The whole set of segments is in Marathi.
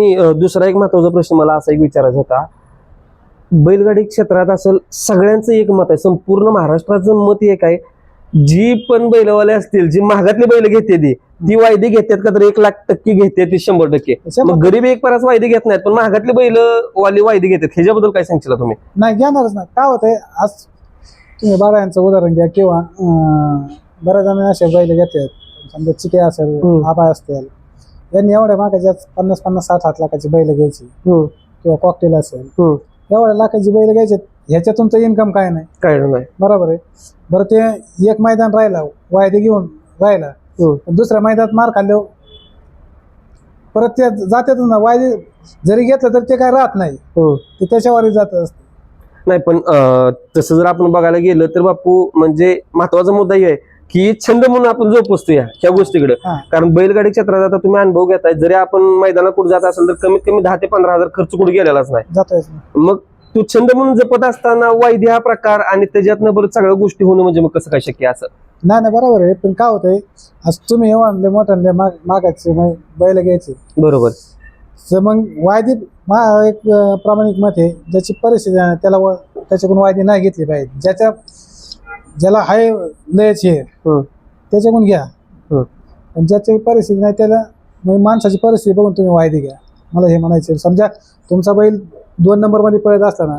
दुसरा एक महत्त्वाचा प्रश्न मला असा एक विचारायचा होता. बैलगाडी क्षेत्रात असेल सगळ्यांचं एक मत आहे संपूर्ण महाराष्ट्राचं मत एक आहे जी पण बैलवाले असतील जी महागातली बैल घेते ती ती वायदे घेतात का तर एक लाख टक्के घेते ती शंभर टक्के. मग गरीब एक परास वायदे घेत नाहीत पण महागातली बैल वाली वायदे घेतात ह्याच्याबद्दल काय सांगशील तुम्ही? नाही घेणारच नाही. काय होतंय आज तुम्ही बारा यांचं उदाहरण घ्या किंवा बऱ्याच जण असे बैल घेतात समजा चिके असेल. आबा असतील यांनी एवढ्या मागाच्या पन्नास पन्नास साठ साठ लाखाची बैल घ्यायची किंवा कॉकटेल असेल. एवढ्या लाखाची बैल घ्यायचे ह्याच्यात तुमचं इन्कम काय नाही. काय नाही. बरोबर आहे. बरं ते एक मैदान राहिला वायदे घेऊन राहिला. दुसऱ्या मैदानात मार खाल्ल्यावर परत ते जातात ना वायदे जरी घेतलं तर ते काय राहत नाही. ते त्याच्यावरही जात असतं. नाही पण तसं जर आपण बघायला गेलं तर बापू म्हणजे महत्त्वाचा मुद्दा हे आहे. की छंद म्हणून आपण जोपासतो या ह्या गोष्टीकडे. कारण बैलगाडी क्षेत्रात आता तुम्ही अनुभव घेताय जरी आपण मैदानात कुठे जात असेल तर कमीत कमी दहा ते पंधरा हजार खर्च कुठे गेलेलाच नाही. मग तू छंद म्हणून जपत असताना वायदे हा प्रकार आणि त्याच्यातनं बरं सगळ्या गोष्टी होणं म्हणजे मग कसं काय शक्य असं? नाही नाही बरोबर आहे. पण काय होतंय आज तुम्ही आणले मोठ्याले माग मागायचे मग बैल घ्यायचे. बरोबर. तर मग वायदे एक प्रामाणिक मत आहे ज्याची परिस्थिती आहे त्याला त्याच्याकडून वायदे नाही घेतली पाहिजे. ज्याच्या ज्याला हाय लयची आहे. त्याच्याकडून घ्या. पण ज्याची परिस्थिती नाही त्याला मग माणसाची परिस्थिती बघून तुम्ही वायदे घ्या मला हे म्हणायचं आहे. समजा तुमचा बैल दोन नंबरमध्ये पळत असला ना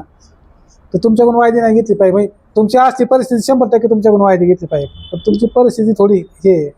तर तुमच्याकडून वायदे नाही घेतली पाहिजे म्हणजे तुमची असली परिस्थिती शंभर टक्के तुमच्याकडून वायदे घेतली पाहिजे पण तुमची परिस्थिती थोडी हे आहे.